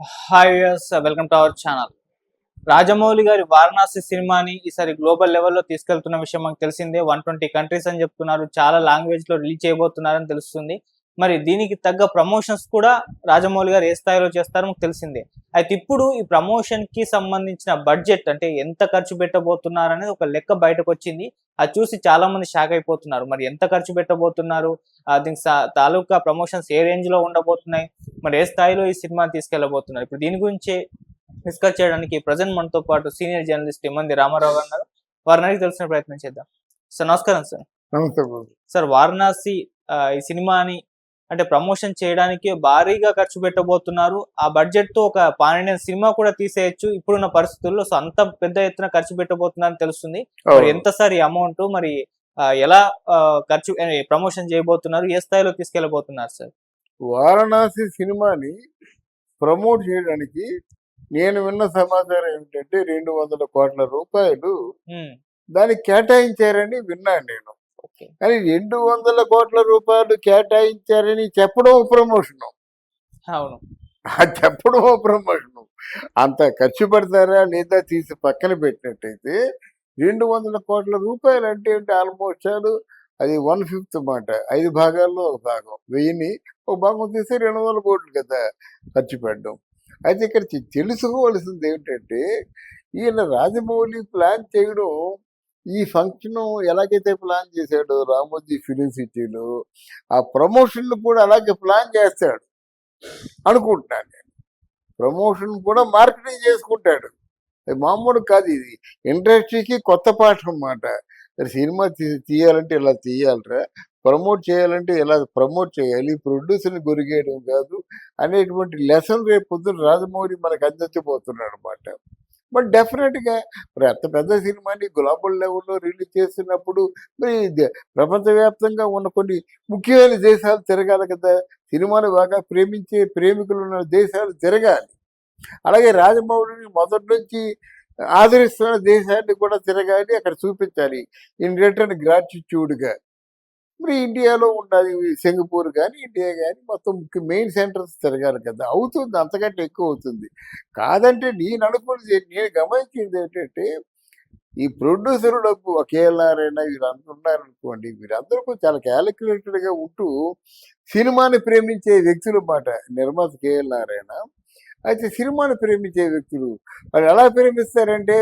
Hi welcome to our channel Rajamouli గారి వారణాసి సినిమాని ఈసారి గ్లోబల్ లెవెల్లో తీసుకెళ్తున్న విషయం మనకు తెలిసిందే. వన్ ట్వంటీ కంట్రీస్ అని చెప్తున్నారు. చాలా లాంగ్వేజ్లో రిలీజ్ చేయబోతున్నారని తెలుస్తుంది. మరి దీనికి తగ్గ ప్రమోషన్స్ కూడా రాజమౌళి గారు ఏ స్థాయిలో చేస్తారో మనకు తెలిసిందే. అయితే ఇప్పుడు ఈ ప్రమోషన్కి సంబంధించిన బడ్జెట్ అంటే ఎంత ఖర్చు పెట్టబోతున్నారు అనేది ఒక లెక్క బయటకు వచ్చింది. అది చూసి చాలా మంది షాక్ అయిపోతున్నారు. మరి ఎంత ఖర్చు పెట్టబోతున్నారు? దీనికి తాలూకా ప్రమోషన్స్ ఏ రేంజ్లో ఉండబోతున్నాయి? మరి ఏ స్థాయిలో ఈ సినిమా తీసుకెళ్ళబోతున్నారు ఇప్పుడు దీని గురించి డిస్కస్ చేయడానికి ప్రజెంట్ మనతో పాటు సీనియర్ జర్నలిస్ట్ ఇమ్మంది రామారావు వారిని అడిగి తెలిసిన ప్రయత్నం చేద్దాం. సార్ నమస్కారం సార్. నమస్తే సార్ వారణాసి ఈ సినిమాని అంటే ప్రమోషన్ చేయడానికి భారీగా ఖర్చు పెట్టబోతున్నారు. ఆ బడ్జెట్తో ఒక పానిండియన్ సినిమా కూడా తీసేయచ్చు. ఇప్పుడున్న పరిస్థితుల్లో సో అంత పెద్ద ఎత్తున ఖర్చు పెట్టబోతున్నారని తెలుస్తుంది. మరి ఎంత సార్ అమౌంట్? మరి ఎలా ఖర్చు ప్రమోషన్ చేయబోతున్నారు? ఏ స్థాయిలో తీసుకెళ్ళబోతున్నారు సార్? వారణాసి సినిమాని ప్రమోట్ చేయడానికి నేను విన్న సమాచారం ఏమిటంటే రెండు వందల కోట్ల రూపాయలు దానికి కేటాయించారని విన్నాను నేను. కానీ రెండు వందల కోట్ల రూపాయలు కేటాయించారని చెప్పడం ప్రమోషన్. అవును. చెప్పడం ప్రమోషన్. అంత ఖర్చు పెడతారా లేదా తీసి పక్కన పెట్టినట్టయితే రెండు వందల కోట్ల రూపాయలు అంటే ఏంటి? ఆల్మోస్ట్ చాలు అది వన్ ఫిఫ్త్ మాట. ఐదు భాగాల్లో ఒక భాగం. వెయ్యిని ఒక భాగం తీసి రెండు వందల కోట్లు కదా ఖర్చు పెట్టడం. అయితే ఇక్కడ తెలుసుకోవాల్సింది ఏమిటంటే ఈయన రాజమౌళి ప్లాన్ చేయడం ఈ ఫంక్షన్ ఎలాగైతే ప్లాన్ చేశాడో రామోజీ ఫిలిం సిటీలో ఆ ప్రమోషన్ కూడా అలాగే ప్లాన్ చేస్తాడు అనుకుంటున్నాను నేను. ప్రమోషన్ కూడా మార్కెటింగ్ చేసుకుంటాడు. అది మామూలు కాదు ఇది. ఇండస్ట్రీకి కొత్త పాఠం అన్నమాట. సినిమా తీయాలంటే ఇలా తీయాలరా ప్రమోట్ చేయాలంటే ఇలా ప్రమోట్ చేయాలి ప్రొడ్యూసర్ని గురిగేయడం కాదు అనేటువంటి లెసన్ రేపు పొద్దున రాజమౌళి మనకు అందించబోతున్నాడు అనమాట బట్ డెఫినెట్గా మరి అంత పెద్ద సినిమాని గ్లోబల్ లెవెల్లో రిలీజ్ చేస్తున్నప్పుడు మరి ప్రపంచవ్యాప్తంగా ఉన్న కొన్ని ముఖ్యమైన దేశాలు తిరగాలి కదా. సినిమాను బాగా ప్రేమించే ప్రేమికులు ఉన్న దేశాలు తిరగాలి. అలాగే రాజమౌళిని మొదటి నుంచి ఆదరిస్తున్న దేశాన్ని కూడా తిరగాలి అక్కడ చూపించాలి. ఇన్ రిటర్న్ గ్రాటిట్యూడ్గా. మరి ఇండియాలో ఉండాలి సింగపూర్ కానీ ఇండియా కానీ మొత్తం మెయిన్ సెంటర్స్ తిరగాలి కదా. అవుతుంది అంతకంటే ఎక్కువ అవుతుంది. కాదంటే నేను అనుకున్నది నేను గమనించింది ఏంటంటే ఈ ప్రొడ్యూసర్ డబ్బు అయినా వీళ్ళందరూ ఉన్నారనుకోండి వీరందరూ కూడా చాలా క్యాలిక్యులేటెడ్గా ఉంటూ సినిమాని ప్రేమించే వ్యక్తులు మాట నిర్మాత కేఎల్ అయినా అయితే సినిమాను ప్రేమించే వ్యక్తులు. వాళ్ళు ఎలా ప్రేమిస్తారంటే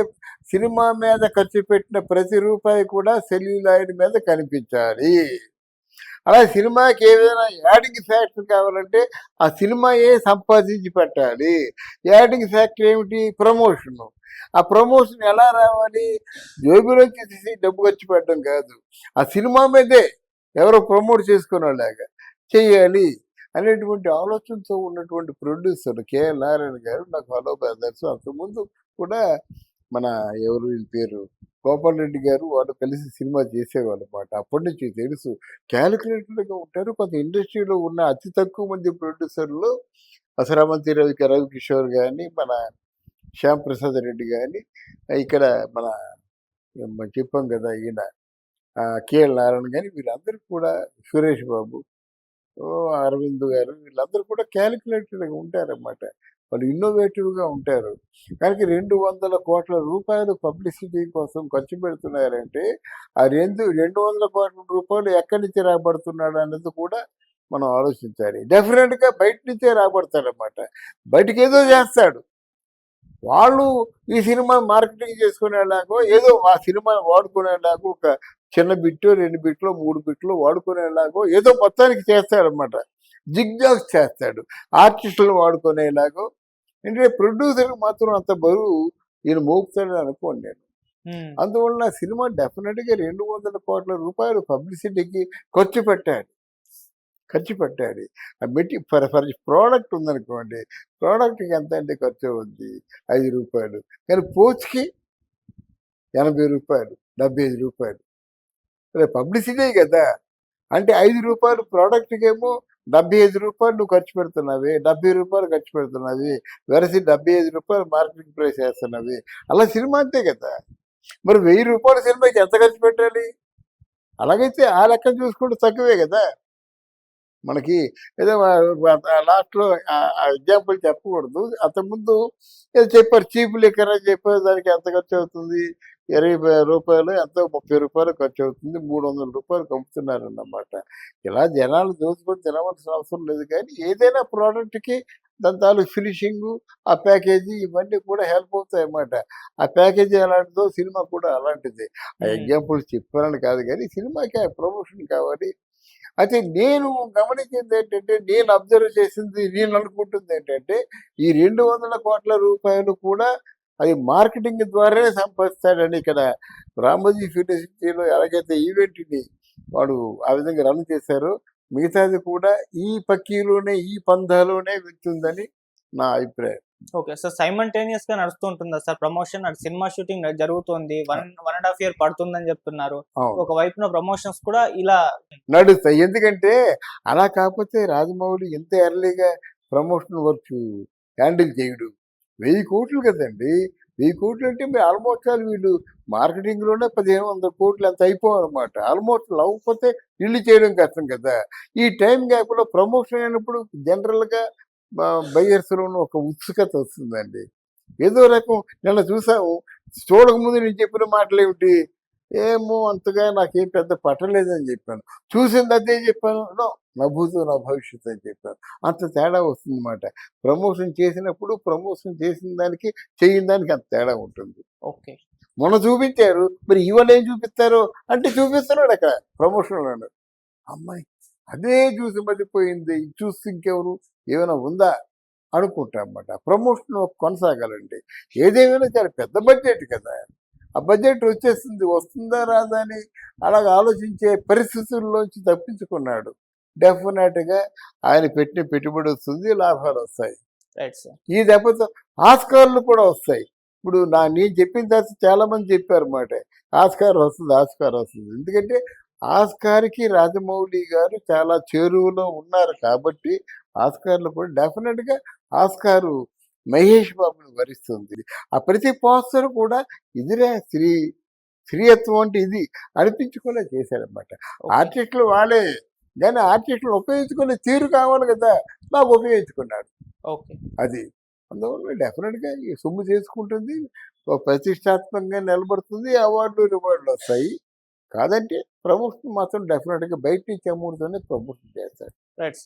సినిమా మీద ఖర్చు పెట్టిన ప్రతి రూపాయి కూడా సెల్యులాయిడ్ మీద కనిపించాలి. అలా సినిమాకి ఏదైనా యాడింగ్ ఫ్యాక్టర్ కావాలంటే ఆ సినిమాయే సంపాదించి పెట్టాలి. యాడింగ్ ఫ్యాక్టర్ ఏమిటి? ప్రమోషన్. ఆ ప్రమోషన్ ఎలా రావాలి? జోబులోంచి తీసి డబ్బు ఖర్చు పెట్టడం కాదు. ఆ సినిమా మీదే ఎవరో ప్రమోట్ చేసుకునేలాగా చేయాలి. అనేటువంటి ఆలోచనతో ఉన్నటువంటి ప్రొడ్యూసర్ కేఎల్ నారాయణ గారు నాకు ఫాలో బ్రదర్స్ అంతకుముందు కూడా మన ఎవరు వీళ్ళ పేరు గోపాల్ రెడ్డి గారు వాళ్ళు కలిసి సినిమా చేసేవాళ్ళు అనమాట అప్పటి నుంచి తెలుసు. క్యాలిక్యులేటర్గా ఉంటారు. కొంత ఇండస్ట్రీలో ఉన్న అతి తక్కువ మంది ప్రొడ్యూసర్లు అసరామంతి రవి రవికిషోర్ కానీ మన శ్యామ్ ప్రసాద్ రెడ్డి కానీ ఇక్కడ మన చెప్పాం కదా ఈయన కేఎల్ నారాయణ కానీ వీళ్ళందరూ కూడా సురేష్ బాబు అరవింద్ గారు వీళ్ళందరూ కూడా క్యాలిక్యులేటెడ్గా ఉంటారన్నమాట. వాళ్ళు ఇన్నోవేటివ్గా ఉంటారు. కానీ రెండు వందల కోట్ల రూపాయలు పబ్లిసిటీ కోసం ఖర్చు పెడుతున్నారంటే ఆ రెండు రెండు వందల కోట్ల రూపాయలు ఎక్కడి నుంచి రాబడుతున్నాడు అన్నది కూడా మనం ఆలోచించాలి. డెఫినెట్గా బయట నుంచే రాబడతాడనమాట బయటకి ఏదో చేస్తాడు. వాళ్ళు ఈ సినిమా మార్కెటింగ్ చేసుకునేలాగో ఏదో ఆ సినిమాని వాడుకునేలాగో ఒక చిన్న బిట్టు రెండు బిట్లు మూడు బిట్లు వాడుకునేలాగో ఏదో మొత్తానికి చేస్తాడనమాట జిగ్జాగ్స్ చేస్తాడు. ఆర్టిస్టులు వాడుకునేలాగో. అంటే ప్రొడ్యూసర్ మాత్రం అంత బరువు ఈయన మోపుతాడని అనుకోండి నేను. అందువల్ల సినిమా డెఫినెట్గా రెండు వందల కోట్ల రూపాయలు పబ్లిసిటీకి ఖర్చు పెట్టాడు. ఖర్చు పెట్టాడు. ఆ మెట్టి ఫర్ ఫర్ ప్రోడక్ట్ ఉందనుకోండి ప్రోడక్ట్కి ఎంత అంటే ఖర్చు అవుద్ది? ఐదు రూపాయలు. కానీ పోచ్కి ఎనభై రూపాయలు డెబ్బై ఐదు రూపాయలు. పబ్లిసిటీ కదా. అంటే ఐదు రూపాయలు ప్రోడక్ట్కేమో డెబ్బై ఐదు రూపాయలు నువ్వు ఖర్చు పెడుతున్నావి డెబ్బై రూపాయలు ఖర్చు పెడుతున్నావి వెరసి డెబ్బై ఐదు రూపాయలు మార్కెటింగ్ ప్రైస్ వేస్తున్నవి. అలా సినిమా అంతే కదా. మరి వెయ్యి రూపాయల సినిమాకి ఎంత ఖర్చు పెట్టాలి? అలాగైతే ఆ లెక్క చూసుకుంటే తక్కువే కదా. మనకి ఏదో లాస్ట్లో ఎగ్జాంపుల్ చెప్పకూడదు. అంతకుముందు ఏదో చెప్పారు చీప్ లిక్కర్ అని చెప్పారు దానికి ఎంత ఖర్చు అవుతుంది? ఇరవై రూపాయలు ఎంతో ముప్పై రూపాయలు ఖర్చు అవుతుంది. మూడు వందల రూపాయలు అన్నమాట ఇలా జనాలు దోచుకొని తినవలసిన అవసరం లేదు కానీ ఏదైనా ప్రోడక్ట్కి దాని తాలూకు ఫినిషింగ్ ఆ ప్యాకేజీ ఇవన్నీ కూడా హెల్ప్ అవుతాయి అన్నమాట ఆ ప్యాకేజీ ఎలాంటిదో సినిమా కూడా అలాంటిది. ఆ. ఎగ్జాంపుల్స్ చెప్పారని కాదు కానీ సినిమాకి ఆ ప్రమోషన్ కావాలి. అయితే నేను గమనించింది ఏంటంటే నేను అబ్జర్వ్ చేసింది నేను అనుకుంటుంది ఏంటంటే ఈ రెండు వందల కోట్ల రూపాయలు కూడా అది మార్కెటింగ్ ద్వారానే సంపాదిస్తాడని ఇక్కడ రామోజీ ఫిలిం సిటీలో ఎలాగైతే ఈవెంట్ని వాడు ఆ విధంగా రన్ చేశారో మిగతాది కూడా ఈ పక్కీలోనే ఈ పందాలోనే వెళ్తుందని నా అభిప్రాయం. ఓకే సార్ సైమల్టేనియస్గా నడుస్తూ ఉంటుందా సార్? ప్రమోషన్ అటు సినిమా షూటింగ్ జరుగుతుంది one one and half year పడుతుందని చెప్తున్నారు. ఒక వైపున ప్రమోషన్స్ కూడా ఇలా నడుస్తాయి. ఎందుకంటే అలా కాకపోతే రాజమౌళి ఎంత ఎర్లీగా ప్రమోషన్ వర్క్ హ్యాండిల్ చేయడు. వెయ్యి కోట్లు కదండి. వెయ్యి కోట్లు అంటే మీ ఆల్మోస్ట్ ఆల్ వీళ్ళు మార్కెటింగ్లోనే పదిహేను వందల కోట్లు అంత అయిపోవన్నమాట. ఆల్మోస్ట్ అవ్వకపోతే ఇల్లు చేయడం కష్టం కదా. ఈ టైం గ్యాప్లో ప్రమోషన్ అయినప్పుడు జనరల్గా బయ్యర్స్లోనూ ఒక ఉత్సుకత వస్తుందండి. ఏదో రకం నిన్న చూసాము. చూడకముందు నేను చెప్పిన మాటలు ఏమిటి? ఏమో అంతగా నాకేం పెద్ద పట్టలేదని చెప్పాను. చూసింది అదే చెప్పాను. నో నా భవిష్యత్తు అని చెప్పాను అంత తేడా వస్తుందన్నమాట. ప్రమోషన్ చేసినప్పుడు ప్రమోషన్ చేసిన దానికి చేయని దానికి అంత తేడా ఉంటుంది. ఓకే. మొన్న చూపించారు. మరి ఇవాళ ఏం చూపిస్తారు? అంటే చూపిస్తున్నాడు అక్కడ ప్రమోషన్ అన్నాడు. అమ్మాయి అదే చూసి మర్చిపోయింది చూసి ఇంకెవరు? ఏమైనా ఉందా? అనుకుంటా అన్నమాట ప్రమోషన్ కొనసాగాలండి ఏదేమైనా చాలా పెద్ద బడ్జెట్ కదా. ఆ బడ్జెట్ వచ్చేస్తుంది వస్తుందా రాదా అని అలాగ ఆలోచించే పరిస్థితుల్లోంచి తప్పించుకున్నాడు. డెఫినెట్గా ఆయన పెట్టిన పెట్టుబడి వస్తుంది లాభాలు వస్తాయి. ఈ దెబ్బతో ఆస్కార్లు కూడా వస్తాయి. ఇప్పుడు నా నేను చెప్పిన తర్వాత చాలా మంది చెప్పారు మాట ఆస్కార్ వస్తుంది ఆస్కార్ వస్తుంది. ఎందుకంటే ఆస్కార్కి రాజమౌళి గారు చాలా చేరువలో ఉన్నారు కాబట్టి ఆస్కార్లు కూడా డెఫినెట్గా ఆస్కారు మహేష్ బాబుని వరిస్తుంది. ఆ ప్రతి పోస్టర్ కూడా ఇదిరే స్త్రీ స్త్రీయత్వం అంటే ఇది అనిపించుకునే చేశారనమాట ఆర్టిస్టులు వాళ్ళే. కానీ ఆర్టిస్టులు ఉపయోగించుకునే తీరు కావాలి కదా నాకు ఉపయోగించుకున్నాడు. ఓకే. అది. అందువల్ల డెఫినెట్గా ఈ సొమ్ము చేసుకుంటుంది ప్రతిష్టాత్మకంగా నిలబడుతుంది అవార్డులు రివార్డులు వస్తాయి. కాదంటే ప్రమోషన్ మాత్రం డెఫినెట్గా బయట నుంచి అమ్ముడుతోనే ప్రమోషన్ చేస్తారు రైట్